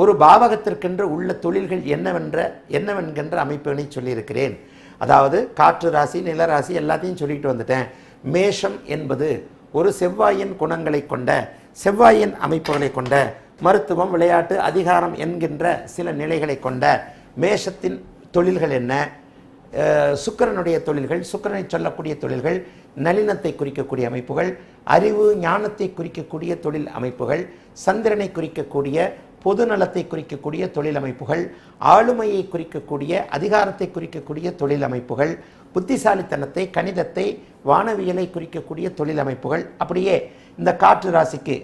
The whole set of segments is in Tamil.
ஒரு பாவகத்திற்கென்று உள்ள தொழில்கள் என்னவென்ற என்னவென்கின்ற அமைப்பினை சொல்லியிருக்கிறேன். அதாவது காற்று ராசி நிலராசி எல்லாத்தையும் சொல்லிட்டு வந்துட்டேன். மேஷம் என்பது ஒரு செவ்வாயின் குணங்களை கொண்ட செவ்வாயின் அமைப்புகளை கொண்ட மருத்துவம் விளையாட்டு அதிகாரம் என்கின்ற சில நிலைகளை கொண்ட மேஷத்தின் தொழில்கள் என்ன? சுக்கரனுடைய சுக்கிரனுடைய தொழில்கள் சுக்கிரனை சொல்லக்கூடிய தொழில்கள் நளினத்தை குறிக்கக்கூடிய அமைப்புகள் அறிவு ஞானத்தை குறிக்கக்கூடிய தொழில் அமைப்புகள் சந்திரனை குறிக்கக்கூடிய பொது நலத்தை குறிக்கக்கூடிய தொழிலமைப்புகள் ஆளுமையை குறிக்கக்கூடிய அதிகாரத்தை குறிக்கக்கூடிய தொழிலமைப்புகள் புத்திசாலித்தனத்தை கணிதத்தை வானவியலை குறிக்கக்கூடிய தொழிலமைப்புகள். அப்படியே இந்த காற்று ராசிக்கு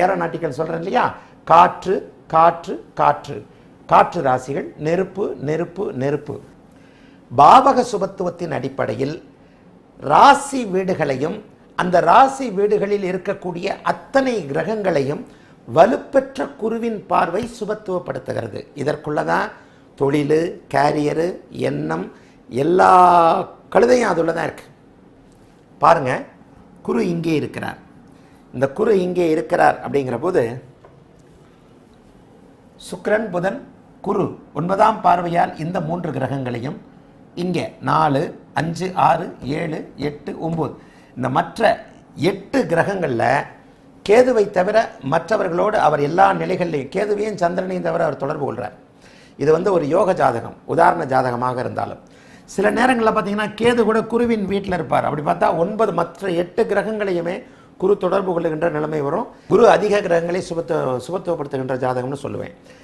ஏரோநாட்டிக்கல் சொல்கிறேன் இல்லையா? காற்று காற்று காற்று. காற்று ராசிகள் நெருப்பு நெருப்பு நெருப்பு. பாவக சுபத்துவத்தின் அடிப்படையில் ராசி வீடுகளையும் அந்த ராசி வீடுகளில் இருக்கக்கூடிய அத்தனை கிரகங்களையும் வலுப்பெற்ற குருவின் பார்வை சுபத்துவப்படுத்துகிறது. இதற்குள்ளதான் தொழில் கேரியரு எண்ணம் எல்லா கழுதையும் அதுள்ள தான் இருக்குது பாருங்கள் குரு இங்கே இருக்கிறார். இந்த குரு இங்கே இருக்கிறார் அப்படிங்கிற போது சுக்ரன் புதன் குரு ஒன்பதாம் பார்வையால் இந்த மூன்று கிரகங்களையும் இங்கே நாலு அஞ்சு ஆறு ஏழு எட்டு ஒம்பது. இந்த மற்ற எட்டு கிரகங்களில் கேதுவை தவிர மற்றவர்களோடு அவர் எல்லா நிலைகள்லையும் கேதுவையும் சந்திரனையும் தவிர அவர் தொடர்பு கொள்கிறார் இது வந்து ஒரு யோக ஜாதகம் உதாரண ஜாதகமாக இருந்தாலும். சில நேரங்களில் பார்த்தீங்கன்னா கேது கூட குருவின் வீட்டில் இருப்பார். அப்படி பார்த்தா ஒன்பது மற்ற எட்டு கிரகங்களையுமே குரு தொடர்பு கொள்ளுகின்ற நிலைமை வரும். குரு அதிக கிரகங்களை சுபத்துவ சுபத்துவப்படுத்துகின்ற ஜாதகம்னு சொல்லுவேன்.